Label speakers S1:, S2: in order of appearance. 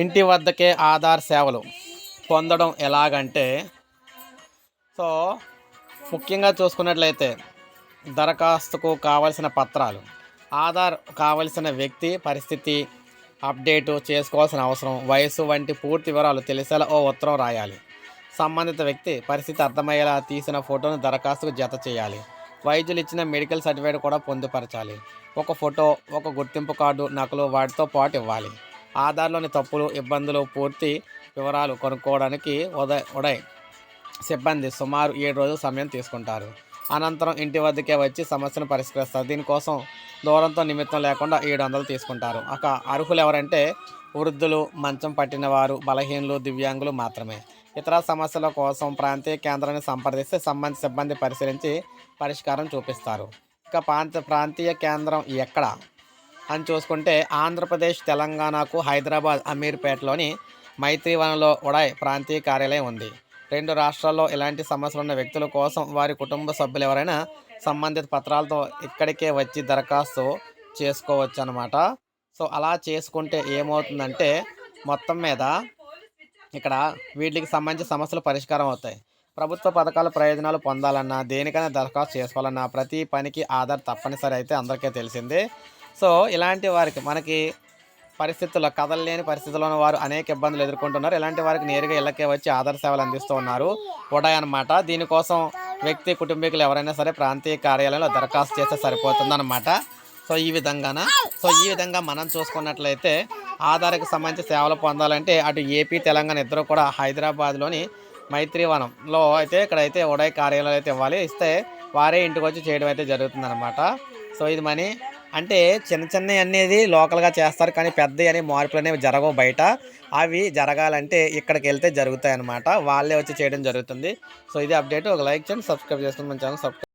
S1: ఇంటి వద్దకే ఆధార్ సేవలు పొందడం ఎలాగంటే సో ముఖ్యంగా చూసుకున్నట్లయితే దరఖాస్తుకు కావలసిన పత్రాలు ఆధార్ కావలసిన వ్యక్తి పరిస్థితి అప్డేటు చేసుకోవాల్సిన అవసరం వయసు వంటి పూర్తి వివరాలు తెలిసేలా ఓ ఉత్తరం రాయాలి. సంబంధిత వ్యక్తి పరిస్థితి అర్థమయ్యేలా తీసిన ఫోటోను దరఖాస్తుకు జత చేయాలి. వైద్యులు ఇచ్చిన మెడికల్ సర్టిఫికేట్ కూడా పొందుపరచాలి. ఒక ఫోటో ఒక గుర్తింపు కార్డు నకలు వాటితో పాటు ఇవ్వాలి. ఆధార్లోని తప్పులు ఇబ్బందులు పూర్తి వివరాలు కొనుక్కోవడానికి ఉదయ్ ఉదయ్ సిబ్బంది సుమారు ఏడు రోజులు సమయం తీసుకుంటారు. అనంతరం ఇంటి వద్దకే వచ్చి సమస్యను పరిష్కరిస్తారు. దీనికోసం దూరంతో నిమిత్తం లేకుండా ఏడు వందలు తీసుకుంటారు. ఒక అర్హులు ఎవరంటే వృద్ధులు మంచం పట్టిన వారు బలహీనులు దివ్యాంగులు మాత్రమే. ఇతర సమస్యల కోసం ప్రాంతీయ కేంద్రాన్ని సంప్రదిస్తే సంబంధిత సిబ్బంది పరిశీలించి పరిష్కారం చూపిస్తారు. ఇక ప్రాంత ప్రాంతీయ కేంద్రం ఎక్కడ? అని చూసుకుంటే ఆంధ్రప్రదేశ్ తెలంగాణకు హైదరాబాద్ అమీర్పేటలోని మైత్రివనంలో ఉడాయ్ ప్రాంతీయ కార్యాలయం ఉంది. రెండు రాష్ట్రాల్లో ఇలాంటి సమస్యలు ఉన్న వ్యక్తుల కోసం వారి కుటుంబ సభ్యులు ఎవరైనా సంబంధిత పత్రాలతో ఇక్కడికే వచ్చి దరఖాస్తు చేసుకోవచ్చు అనమాట సో అలా చేసుకుంటే ఏమవుతుందంటే మొత్తం మీద ఇక్కడ వీటికి సంబంధించిన సమస్యలు పరిష్కారం అవుతాయి. ప్రభుత్వ పథకాల ప్రయోజనాలు పొందాలన్నా దేనికైనా దరఖాస్తు చేసుకోవాలన్నా ప్రతి పనికి ఆధార్ తప్పనిసరి అయితే అందరికీ తెలిసిందే. సో ఇలాంటి వారికి మనకి పరిస్థితుల్లో కదలలేని పరిస్థితుల్లో ఉన్న వారు అనేక ఇబ్బందులు ఎదుర్కొంటున్నారు. ఇలాంటి వారికి నేరుగా ఇళ్ళకే వచ్చి ఆధార్ సేవలు అందిస్తూ ఉన్నారు. ఉడాయ్ అనమాట దీనికోసం వ్యక్తి కుటుంబీకులు ఎవరైనా సరే ప్రాంతీయ కార్యాలయంలో దరఖాస్తు చేస్తే సరిపోతుందన్నమాట. సో ఈ విధంగాన? సో ఈ విధంగా మనం చూసుకున్నట్లయితే ఆధార్కి సంబంధించి సేవలు పొందాలంటే అటు ఏపీ తెలంగాణ ఇద్దరు కూడా హైదరాబాద్లోని మైత్రివనంలో అయితే ఇక్కడైతే ఉడాయ్ కార్యాలయాలు అయితే ఇవ్వాలి. ఇస్తే వారే ఇంటికి వచ్చి చేయడం అయితే జరుగుతుందన్నమాట. సో ఇది మనీ అంటే చిన్న చిన్నవి అనేది లోకల్గా చేస్తారు. కానీ పెద్దవి అనే మార్పులు అనేవి జరగవు బయట. అవి జరగాలంటే ఇక్కడికి వెళ్తే జరుగుతాయి అన్నమాట వాళ్ళే వచ్చి చేయడం జరుగుతుంది. సో ఇది అప్డేట్. ఒక లైక్ చేయండి. సబ్స్క్రైబ్ చేసుకుని మన ఛానల్ సబ్స్క్రైబ్